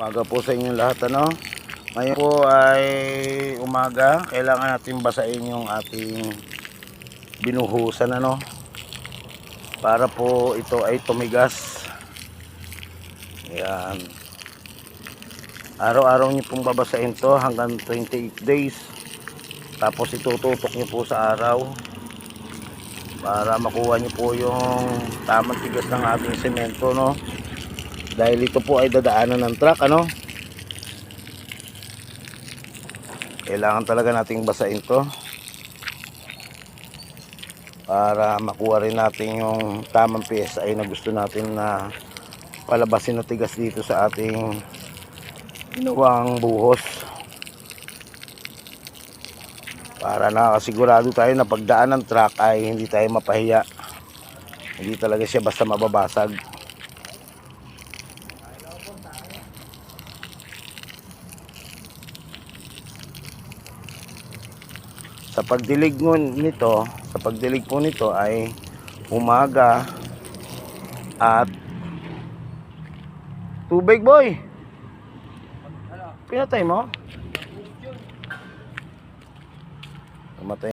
Umaga po sa inyong lahat ano. Ngayon po ay umaga. Kailangan natin basahin yung ating binuhusan ano. Para po ito ay tumigas. Ayan. Araw-araw niyo pong babasahin to hanggang 28 days. Tapos itututok niyo po sa araw. Para makuha niyo po yung tamang tigas ng ating semento no dahil ito po ay dadaanan ng truck ano? Kailangan talaga nating basahin to para makuha rin natin yung tamang PSI na gusto natin na palabasin na tigas dito sa ating ginawang buhos. Para nakasigurado tayo na pagdaan ng truck ay hindi tayo mapahiya. Hindi talaga siya basta mababasag sa pagdilig nito, sa pagdilig po nito ay umaga at tubig boy. Pinatay mo? Namatay